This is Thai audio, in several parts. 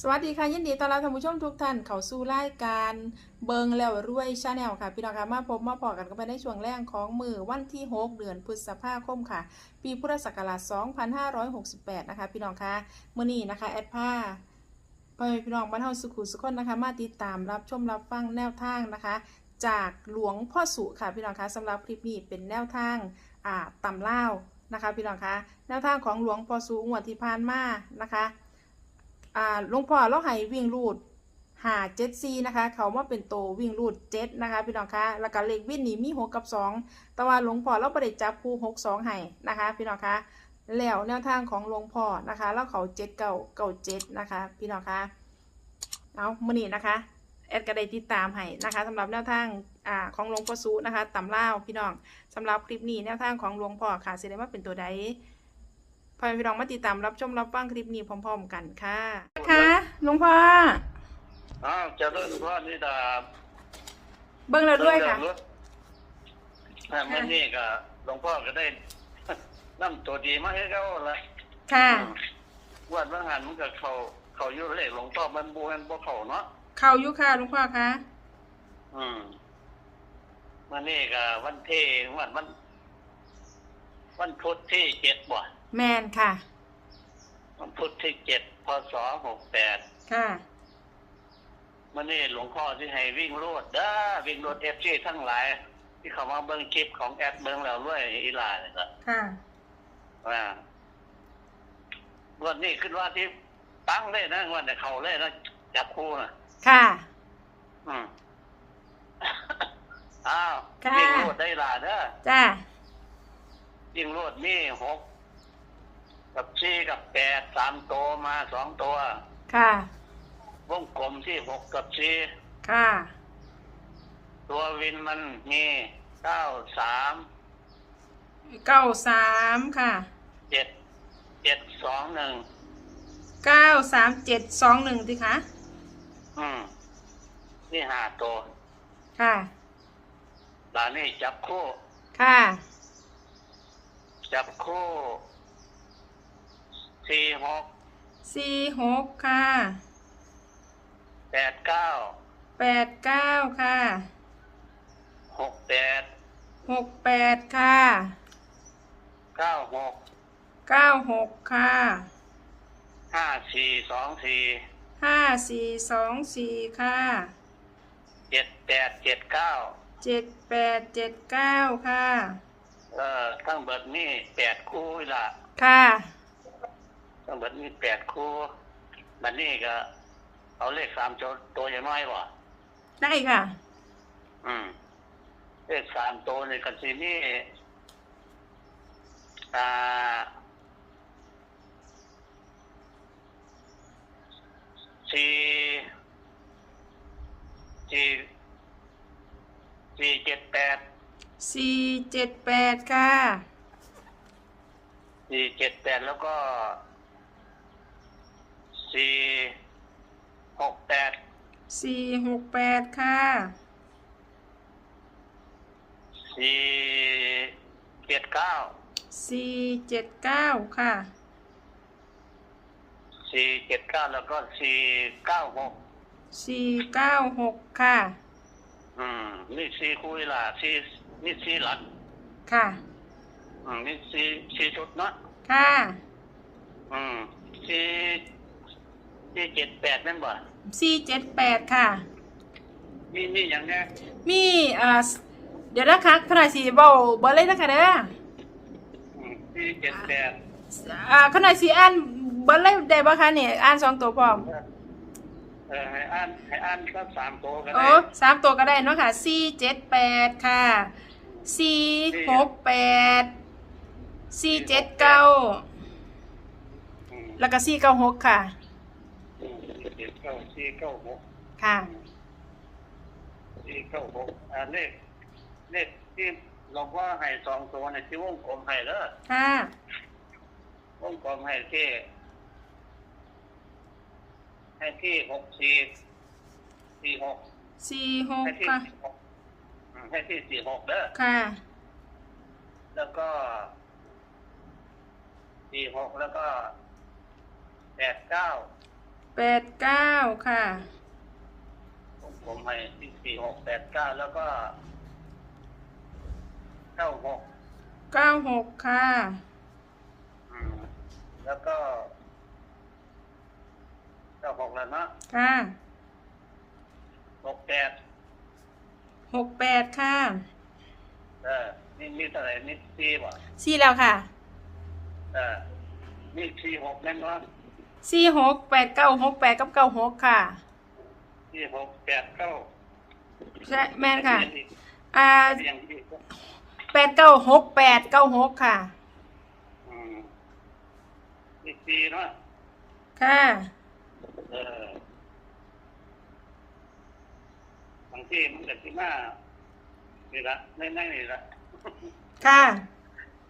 สวัสดีค่ะยินดีต้อนรับท่านผู้ชมทุกท่านเข้าสู่รายการเบิงแล้วรวยชาแนลค่ะ พี่น้องค่ะมาพบมาพอกันกันไปในช่วงแรกของมือวันที่ 6 เดือนพฤษภาคมค่ะ ปีพุทธศักราช 2568 นะคะ พี่น้องค่ะมื้อนี้นะคะแอดผ้าพ่อแม่พี่น้องบ้านเฮาสุขุสุขคนนะคะมาติดตามรับชมรับฟังแนวทางนะคะ จากหลวงพ่อสุค่ะพี่น้องคะสำหรับคลิปนี้เป็นแนวทางอ่าตำเล่านะคะ พี่น้องคะแนวทางของหลวงพ่อสุงวดที่ผ่านมานะคะ อ่าหลวงพ่อเราให้วิ่งรูดหาเจ็ดซีนะคะ เขามาเป็นโตววิ่งรูดเจ็ดนะคะพี่น้องคะแล้วก็เลขวิ่งนี่มีหกกับสองแต่ว่าหลวงพ่อเราประเด็จับคู่หกสองให้นะคะพี่น้องคะแล้วแนวทางของหลวงพ่อนะคะ แล้วเขาเจ็ดเก่าเก่าเจ็ดนะคะ พี่น้องคะเอามื่อนี้นะคะแอดก็ได้ติดตามให้นะคะสำหรับแนวทางอ่าของหลวงพ่อซูนะคะตำเล่าพี่น้องสำหรับคลิปนี้แนวทางของหลวงพ่อค่ะสิได้มาเป็นตัวใด พอพี่น้องมาติดตามรับชมรับฟังคลิปนี้พร้อม ๆ กันค่ะค่ะหลวงพ่ออ้าวเจะเริ่มว่านี่ดาเบิ้งเราด้วยค่ะเริ่มแต่เมื่อนี้ก็หลวงพ่อก็ได้นำตัวดีมาให้เขาละค่ะ วัดบางหันมันก็เขาเขาอยู่เลขหลวงพ่อมันบูมันบ่เขาเนาะเข้าอยุค่ะหลวงพ่อคะอืมเมื่อนี้ก็วันที่วันวัน วันพุธที่เจ็ดบ่ แมนค่ะ วันพุธที่เจ็ดพศหกแปดค่ะเมื่อนี้หลวงพ่อที่ให้วิ่งรวดเด้อวิ่งรวดเอฟซีทั้งหลาย ที่เขามาเบิ่งคลิปของแอดเบิ่งแล้วด้วยอีหลาเนี่ยก็ค่ะ ว่าวันนี้ขึ้นว่าที่ตั้งเลยนะวันแต่เขาเลยนะจับคู่นะค่ะ อืม อ้าวค่ะยิงรวดได้หลาเด้อ จ้ายิงรวดมีหก กับสี่กับแปดสามตัวมาสองตัว ค่ะ วงกลมที่หกกับสี่ค่ะ ตัววินมันมีเก้าสามเก้าสามค่ะ เจ็ดเจ็ดสองหนึ่งเก้าสามเจ็ดสองหนึ่งสิคะ อืมนี่ห้าตัวค่ะ หลานนี่จับคู่ ค่ะ จับคู่ สี่หกสี่หกค่ะแปดเก้าแปดเก้าค่ะหกแปดหกแปดค่ะเก้าหกเก้าหกค่ะห้าสี่สองสี่ห้าสี่สองสี่ค่ะเจ็ดแปดเจ็ดเก้าเจ็ดแปดเจ็ดเก้าค่ะ เอ่อทั้งเบิดนี่แปดคู่นี่ละค่ะ ทั้งเบิดนี่แปดคู่บัดนี้ก็ เอาเลขสามตัวตัวอย่างน้อยวะได้ค่ะ อืม เลขสามตัวในกันซีนี่อ่าสี่สี่สี่เจ็ดแปดสี่เจ็ดแปดค่ะสี่เจ็ดแปดแล้วก็ สี่หกแปดสี่หกแปดค่ะสี่เจ็ดเก้าสี่เจ็ดเก้าค่ะสี่เจ็ดเก้าแล้วก็สี่เก้าหกสี่เก้าหกค่ะ อืม นี่สี่คุยล่ะสี่นี่สี่หลักค่ะ อืมนี่สี่สี่ชุดเนาะค่ะ อืมสี่ สี่เจ็ดแปดนั่นบ่สี่เจ็ดแปดค่ะ มีมีอย่างเนี้ยมีเอ่อเดี๋ยวนะคะขนาดสี่เบาเบอร์เลยนะคะเด้ออืมสี่เจ็ดแปดอ่าขนาดสี่อ่านเบอร์เลยได้ปะคะเนี่ยอ่านสองตัวพร้อมเออให้อ่านให้อ่านสักสามตัวก็โอ้ได้สามตัวก็ได้เนาะค่ะสี่เจ็ดแปดค่ะสี่หกแปดสี่เจ็ดเก้าอืมแล้วก็สี่เก้าหกค่ะอืมเจ็ดเก้าสี่เก้าหกค่ะ สี่เก้าหกอ่าเลขเลขที่หลวงพ่อให้สองตัวในที่วงกลมให้แล้วค่ะ วงกลมให้ที่ให้ที่หกสี่สี่หกสี่หกให้ที่ค่ะ สี่หกอืมให้ที่สี่หกเด้อ ค่ะ แล้วก็สี่หกแล้วก็แปดเก้า แปดเก้าค่ะ ผมผมให้ที่สี่หกแปดเก้าแล้วก็เก้าหกเก้าหกค่ะ อืมแล้วก็เก้าหกแล้วเนาะค่ะหกแปดหกแปดค่ะเออนี่นี่เท่าไหร่นี่สี่บ่สี่แล้วค่ะ เออนี่สี่หกแน่นอน สี่หกแปดเก้าหกแปดกับเก้าหกค่ะสี่หกแปดเก้าใช่แม่นค่ะ อ่าเรียงที่แปดเก้าหกแปดเก้าหกค่ะอืมนี่สี่เนาะค่ะเออบางทีมันจะที่มานี่ละในในนี่ละค่ะ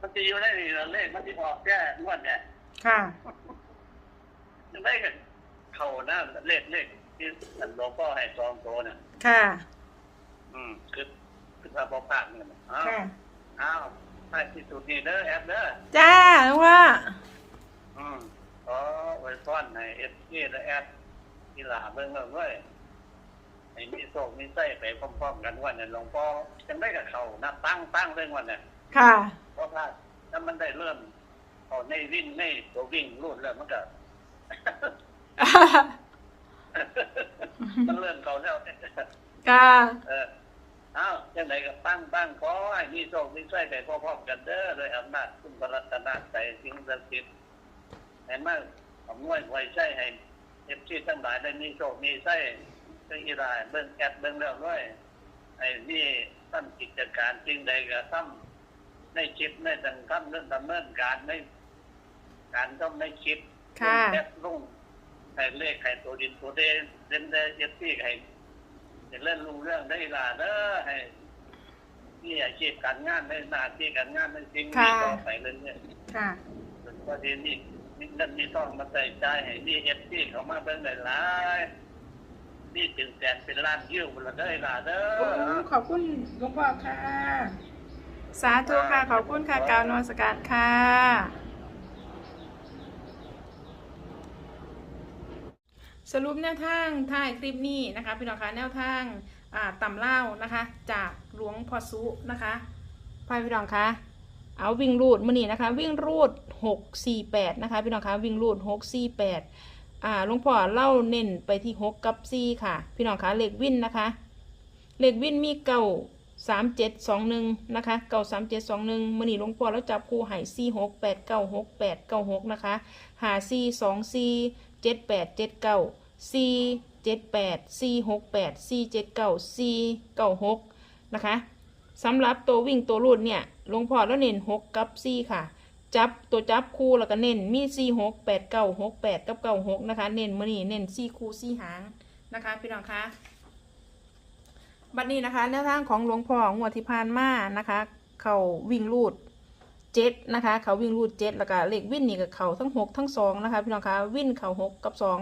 มันจะอยู่ในนี่ละเลขมันจะออกแค่งวดเนี่ยค่ะจะ ได้กันเข้าหน้าเลขเลขที่สันหลวงพ่อให้สองโตเนี่ยค่ะ อืมคือคือพระพ่อภาคเนี่ยอ้าวค่ะอ้าวให้ที่สุดนี่เด้อแอปเด้อจ้าว่าอืมขอไว้ซ่อนให้เอฟซีและแอปที่หลาเบิ่งเอาด้วยให้มีโศกมีไส้ไปพร้อมๆกันวันเนี่ยหลวงพ่อจังได้กับเขานับตั้งตั้งเรื่องวันเนี่ยค่ะ เพราะว่าถ้ามันได้เริ่มเอาในวิ่งในตัววิ่งรูดแล้วมันก็ มันเริ่มเขาแล้วค่ะเอออ้าวจังไหนก็ตั้งตั้งขอให้มีโชคมีไส้ไปพร้อมๆกันเด้อโดยอำนาจคุณพระรัตนตรัยสิ่งศักดิ์สิทธิ์ให้มาอำนวยไว้ใช้ให้เอฟซีทั้งหลายได้มีโชคมีไส้ก็อีรายเบิ่งแอดเบิ่งแล้วด้วยไอ้นี่ท่านกิจการจริงใดก็ทำในคลิปในดังทำเรื่องดำเนินการในการต้องในคลิป ค่ะแอดลงให้เลขให้ตัวดินตัวเดนเดนเดนเอฟซีให้จะเล่นรู้เรื่องได้ลาเด้อให้นี่อาชีพการงานได้หน้าที่การงานได้จริงค่ะ ต่อไปเรื่อยค่ะ ๆส่วนประเด็นนี้มีเงินมีต้องมาใส่ใจให้ดีเอฟซีเขามาเบิ่งได้หลายนี่ถึงแสนเป็นล้านยิ้วบนละเด้อลาเด้โอ้อ ขอบคุณหลวงพ่อค่ะ สาธุค่ะ ขอบคุณค่ะกาวนมัสการค่ะ สรุปแนวทางท้ายคลิปนี้นะคะพี่น้องคะแนวทางอ่าตำเล่านะคะ จากหลวงพ่อสุนะคะพ่อพี่น้องคะเอาวิ่งรูดมื่อนี้นะคะ วิ่งรูดหกสี่แปดนะคะพี่น้องคะวิ่งรูดหกสี่แปดอ่าหลวงพ่อเล่าเน้นไปที่หกกับสี่ค่ะ พี่น้องคะเลขวิ่นนะคะเลขวิ่นมีเก้าสามเจ็ดสองหนึ่งนะคะเก้าสามเจ็ดสองหนึ่งมื่อนี้หลวงพ่อแล้วจับคู่ให้สี่หกแปดเก้าหกแปดเก้าหกนะคะหาสี่สองสี่เจ็ดแปดเจ็ดเก้า สี่เจ็ดแปดสี่หกแปดสี่เจ็ดเก้าสี่เก้าหกนะคะสำหรับตัววิ่งตัวรูดเนี่ยหลวงพ่อแล้วเน้นหกกับสี่ค่ะ จับตัวจับคู่แล้วก็เน้นมีสี่หกแปดเก้าหกแปดกับเก้าหกนะคะ เน้นมือนี่เน้นสี่คู่สี่หางนะคะพี่น้องคะบัดนี้นะคะแนวทางของหลวงพ่องวดที่ผ่านมานะคะ เขาวิ่งรูดเจ็ดนะคะ เขาวิ่งรูดเจ็ดแล้วก็เลขวิ่นนี่กับเขาทั้งหกทั้งสองนะคะพี่น้องคะวิ่นเขาหกกับสอง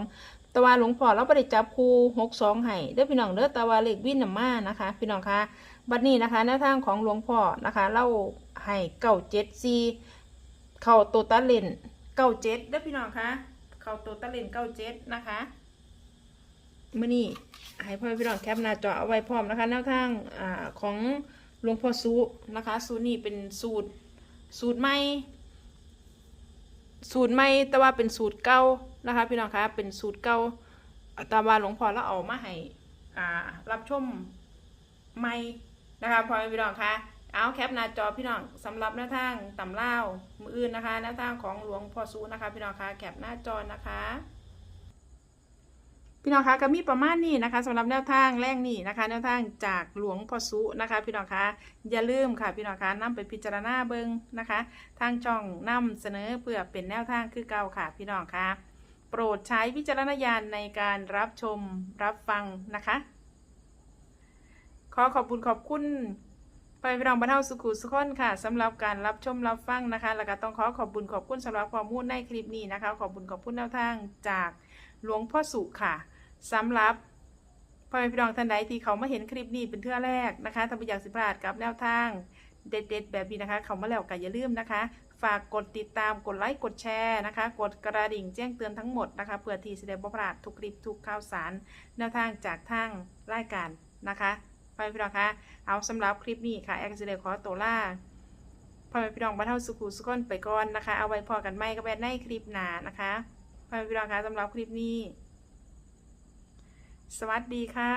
แต่ว่าหลวงพ่อเราไม่ได้จับคู่หกสองให้เด้อพี่น้องเด้อแต่ว่าเลขวินน่ะมานะคะ พี่น้องคะบัดนี้นะคะแนวทางของหลวงพ่อนะคะเล่าให้เก้าเจ็ดซีเข้าตัวตะเลนเก้าเจ็ดเด้อพี่น้องคะเข้าตัวตะเลนเก้าเจ็ดนะคะมื่อนี้ให้พ่อพี่น้องแคปหน้าจอเอาไว้พร้อมนะคะแนวทางอ่าของหลวงพ่อสุนะคะสูนี้เป็นสูตร สูตรใหม่ สูตรใหม่แต่ว่าเป็นสูตรเก่า นะคะพี่น้องคะเป็นสูตรเก่าต่ว่าหลวงพ่อเราเอามาให้อ่ารับชมใหม่นะคะพ่อพี่น้องคะเอาแคปหน้าจอพี่น้องสำหรับหน้าทางตำเล่ามืออื่นนะคะหน้าทางของหลวงพ่อซูนะคะ พี่น้องคะแคปหน้าจอนะคะพี่น้องคะก็มีประมาณนี้นะคะสำหรับแนวทางแรกนี่นะคะ แนวทางจากหลวงพ่อสุนะคะ พี่น้องคะอย่าลืมค่ะพี่น้องคะนำไปพิจารณาเบิงนะคะ ทางช่องนำเสนอเพื่อเป็นแนวทางคือเก่าค่ะ พี่น้องคะ โปรดใช้วิจารณญาณในการรับชมรับฟังนะคะ ขอขอบคุณขอบคุณไปพี่น้องบรรเทาสุขุสุขคนค่ะสำหรับการรับชมรับฟังนะคะ แล้วก็ต้องขอขอบคุณขอบคุณสำหรับข้อมูลในคลิปนี้นะคะ ขอบคุณขอบคุณแนวทางจากหลวงพ่อสุค่ะสำหรับพ่อแม่พี่น้องท่านใดที่เขามาเห็นคลิปนี้เป็นเทื่อแรกนะคะถ้าไม่อยากสิพลาดกับแนวทางเด็ดๆแบบนี้นะคะ เขามาแล้วก็อย่าลืมนะคะ ฝากกดติดตามกดไลค์กดแชร์นะคะ กดกระดิ่งแจ้งเตือนทั้งหมดนะคะเพื่อที่จะได้บ่พลาดทุกคลิปทุกข่าวสารแนวทางจากทางรายการนะคะพ่อแม่พี่น้องคะเอาสำหรับคลิปนี้ค่ะแอคซิเดขอตัวล่าพ่อแม่พี่น้องบ้านเท่าสุขุสุขนไปก่อนนะคะ เอาไว้พอกันไม่ก็แบนในคลิปหนานะคะพ่อแม่พี่น้องคะสำหรับคลิปนี้ สวัสดีค่ะ